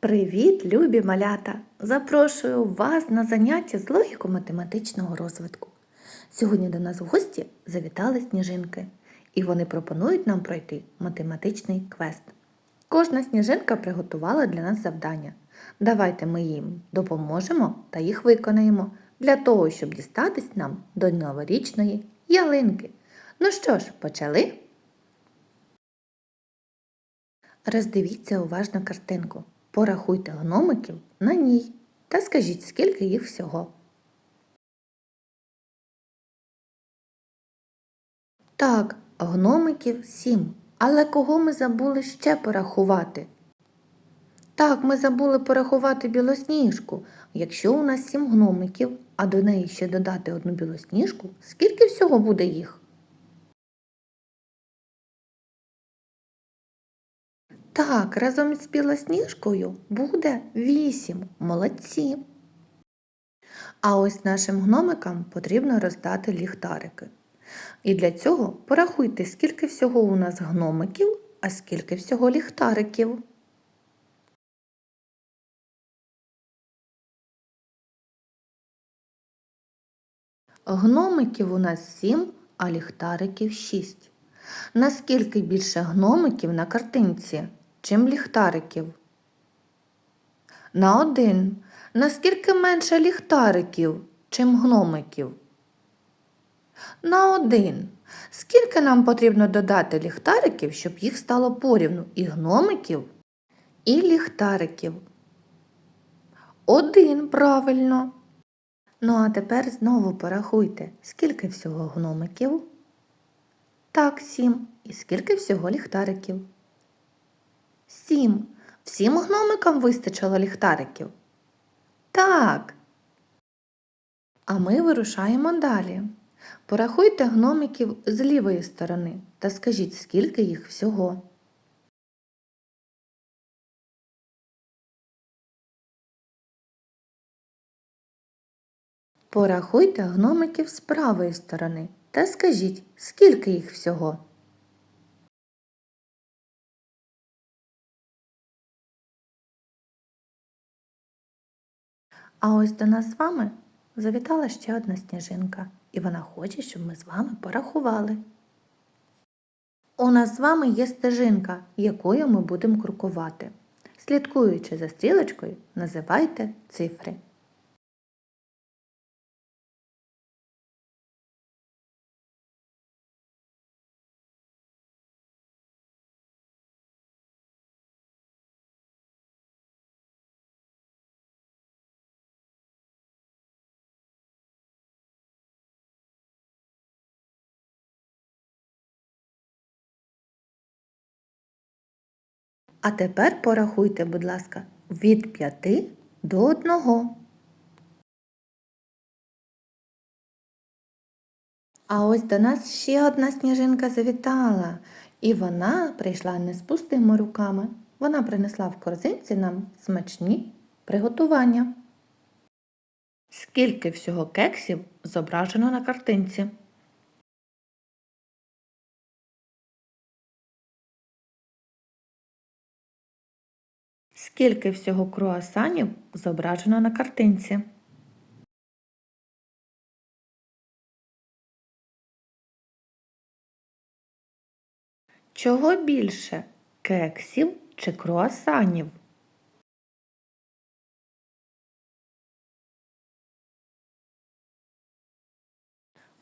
Привіт, любі малята! Запрошую вас на заняття з логіко-математичного розвитку. Сьогодні до нас в гості завітали сніжинки, і вони пропонують нам пройти математичний квест. Кожна сніжинка приготувала для нас завдання. Давайте ми їм допоможемо та їх виконаємо для того, щоб дістатись нам до новорічної ялинки. Ну що ж, почали? Роздивіться уважно картинку. Порахуйте гномиків на ній та скажіть, скільки їх всього. Так, гномиків сім. Але кого ми забули ще порахувати? Так, ми забули порахувати білосніжку. Якщо у нас сім гномиків, а до неї ще додати одну білосніжку, скільки всього буде їх? Так, разом із білосніжкою буде вісім. Молодці. А ось нашим гномикам потрібно роздати ліхтарики. І для цього порахуйте, скільки всього у нас гномиків, а скільки всього ліхтариків. Гномиків у нас сім, а ліхтариків шість. Наскільки більше гномиків на картинці, чим ліхтариків? На один. Наскільки менше ліхтариків, чим гномиків? На один. Скільки нам потрібно додати ліхтариків, щоб їх стало порівну і гномиків, і ліхтариків? Один, правильно. Ну, а тепер знову порахуйте, скільки всього гномиків? Так, сім. І скільки всього ліхтариків? Сім. Всім гномикам вистачило ліхтариків? Так. А ми вирушаємо далі. Порахуйте гномиків з лівої сторони та скажіть, скільки їх всього. Порахуйте гномиків з правої сторони та скажіть, скільки їх всього. А ось до нас з вами завітала ще одна сніжинка, і вона хоче, щоб ми з вами порахували. У нас з вами є стежинка, якою ми будемо крокувати. Слідкуючи за стрілочкою, називайте цифри. А тепер порахуйте, будь ласка, від 5 до 1. А ось до нас ще одна сніжинка завітала, і вона прийшла не з пустими руками. Вона принесла в корзинці нам смачні приготування. Скільки всього кексів зображено на картинці? Скільки всього круасанів зображено на картинці? Чого більше кексів чи круасанів?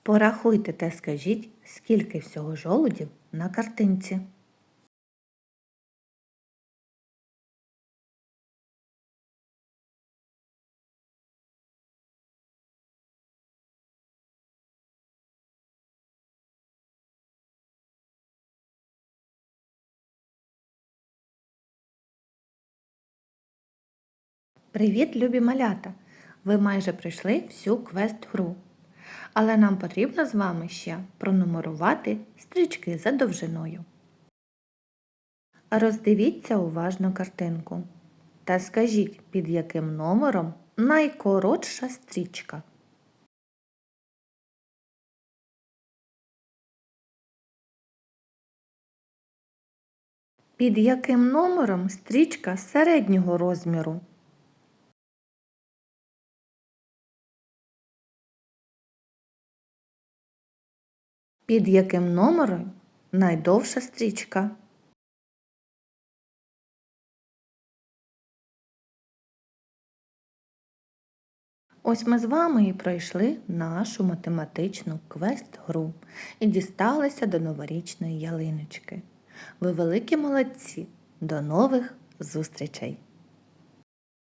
Порахуйте та скажіть, скільки всього жолудів на картинці. Привіт, любі малята! Ви майже пройшли всю квест-гру. Але нам потрібно з вами ще пронумерувати стрічки за довжиною. Роздивіться уважно картинку та скажіть, під яким номером найкоротша стрічка. Під яким номером стрічка середнього розміру? Під яким номером найдовша стрічка? Ось ми з вами і пройшли нашу математичну квест-гру і дісталися до новорічної ялиночки. Ви великі молодці! До нових зустрічей!